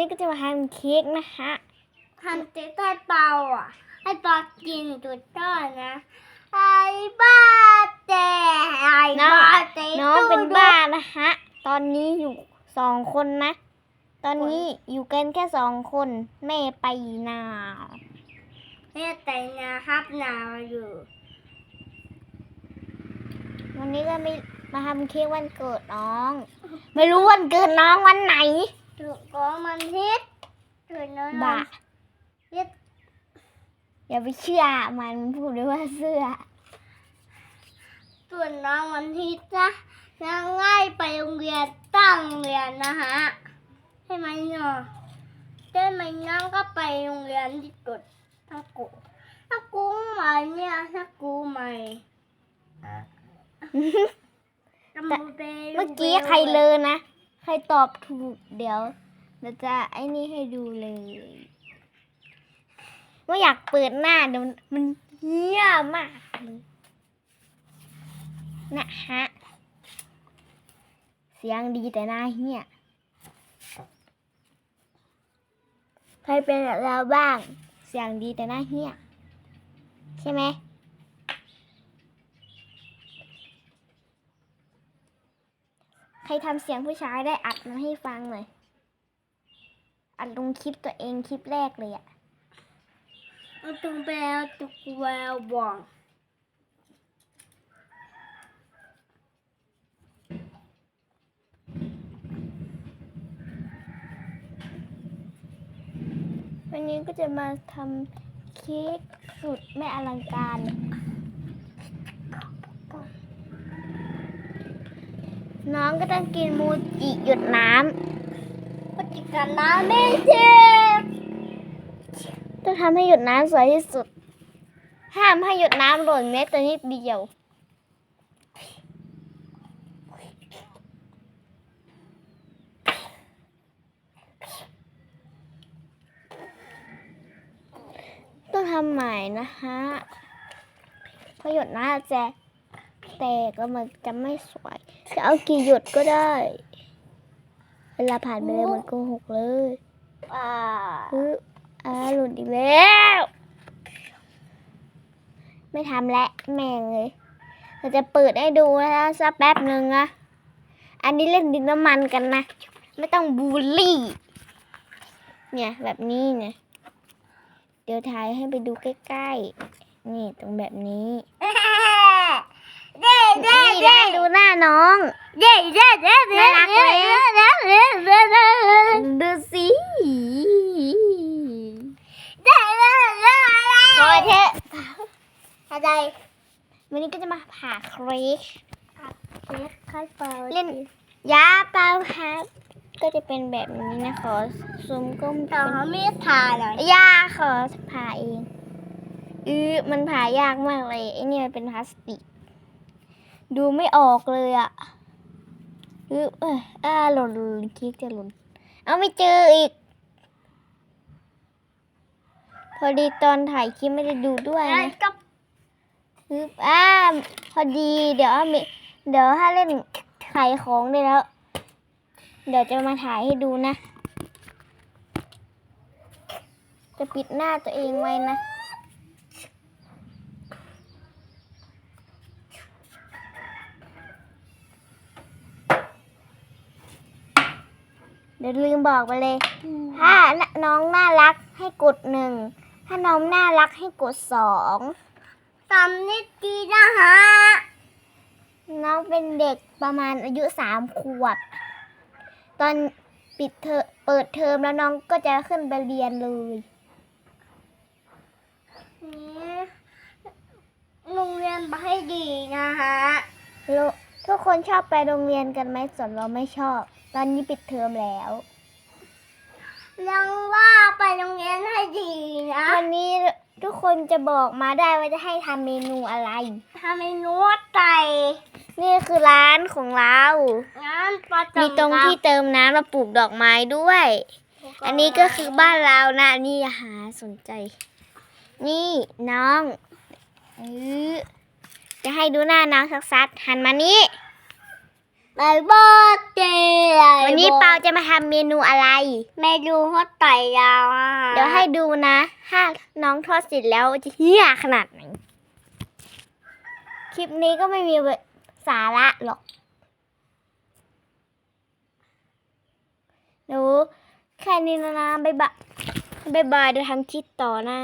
นี่ก็จะมาทำเค้กนะคะทำเจ๊ใต้เปาอะ ให้ปอกินจุดต้อนนะไอ้บ้าแต่ไอ้น้องบ้าแต่น้องเป็นบ้านะคะตอนนี้อยู่สองคนนะ ตอนนี้อยู่กันแค่สองคน แม่ไปนาวแม่แต่งนะครับหนาวอยู่ วันนี้ก็ไม่มาทำเค้กวันเกิดน้อง ไม่รู้วันเกิดน้องวันไหน ถูกก็มันฮิตถูกน้องบ้าฮิตอย่าไปเชื่อมันมันพูดด้วยว่าเสื้อ ส่วนน้องมันฮิตนะน้องง่ายไปโรงเรียนตั้งเรียนนะฮะใช่ไหมเนาะใช่ไหมน้องก็ไปโรงเรียนที่กดถ้ากูถ้ากูใหม่เนี่ยถ้ากูใหม่แต่เมื่อกี้ใครเลยนะ ใครตอบถูกเดี๋ยวเราจะไอ้นี่ให้ดูเลยว่าอยากเปิดหน้าเดี๋ยวมันเหี้ยมากเลยนะฮะ เสียงดีแต่หน้าเหี้ยใครเป็นแบบเราบ้าง เสียงดีแต่หน้าเหี้ยใช่ไหม ใครทำเสียงผู้ชายได้อัดมาให้ฟังหน่อย อัดลงคลิปตัวเองคลิปแรกเลยอะเอาตุงแปลตุกแววบ่องวันนี้ก็จะมาทำเค้กสุดไม่อลังการ น้องก็ต้องกินมูจิหยดน้ปฏิกันน้ำไม่เจ็บำต้องทำให้หยดน้ำสวยที่สุด ห้ามให้หยดน้ำหล่นแม้แต่นิดเดียวต้องทำใหม่นะคะเพราะหยดน้ำจะ แตกแล้วมันจะไม่สวย จะเอากี่หยดก็ได้ เวลาผ่านไปเลยมันโกหกเลยอ่าอืออ่าหลุดอีกแล้ว ไม่ทำแล้วแม่งเลยเราจะเปิดให้ดูนะคะสักแป๊บหนึ่งนะ อันนี้เล่นดินน้ำมันกันนะ ไม่ต้องบูลลี่ เนี่ยแบบนี้เนี่ย เดี๋ยวถ่ายให้ไปดูใกล้ๆ นี่ตรงแบบนี้ เด้เด้นี่ได้ดูหน้าน้องเด้เด้เด้เด้น่ารักไหมเด้เด้เด้เด้ดูสิเด้เด้เด้โอ้ยเทะอะไรวันนี้ก็จะมาผ่าเค้กเค้กไข่เปล่าเล่นยาเปล่าครับ ก็จะเป็นแบบนี้นะขอซูมก้มต่อเป็นมีดทาหน่อยยาขอผ่าเองอือมันผ่ายากมากเลยไอ้นี่มันเป็นพลาสติก ดูไม่ออกเลยอะอือเอยอ่าหล่นคลิกจะหล่น เอาไม่เจออีก พอดีตอนถ่ายคลิปไม่ได้ดูด้วยแล้วนะก็ปึ๊บอ่าพอดี เดี๋ยวมีเดี๋ยวถ้าเล่นขายของได้แล้ว เดี๋ยวจะมาถ่ายให้ดูนะ จะปิดหน้าตัวเองไว้นะ เดี๋ยวลืมบอกไปเลย ถ้าน้องน่ารักให้กดหนึ่ง ถ้าน้องน่ารักให้กดสองตำนิดดีนะฮะ น้องเป็นเด็กประมาณอายุสามขวบ ตอนปิดเทอมเปิดเทอมแล้วน้องก็จะขึ้นไปเรียนเลยนี่โรงเรียนไปให้ดีนะฮะโลทุกคนชอบไปโรงเรียนกันไหมส่วนเราไม่ชอบ ตอนนี้ปิดเทอมแล้วยังว่าไปโรงเรียนให้ดีนะวันนี้ทุกคนจะบอกมาได้ว่าจะให้ทำเมนูอะไรทำไมนวดไก่นี่คือร้านของเรางั้นประจำมีตรงที่เติมน้ำและปลูกดอกไม้ด้วย อันนี้ก็คือบ้านเรานะนี่หาสนใจ นี่น้องเออจะให้ดูหน้าน้องสักซัดหันมานี้ บายบายเจวันนี้เปาจะมาทำเมนูอะไรเมนูฮอตไต่ยาวอะเดี๋ยวให้ดูนะ ถ้าน้องทอดเสร็จแล้วจะเฮี้ยขนาดไหน คลิปนี้ก็ไม่มีสาระหรอก หนูแค่นี้นะนะบ๊ายบายบ๊ายบายเดี๋ยวทำคลิปต่อนะ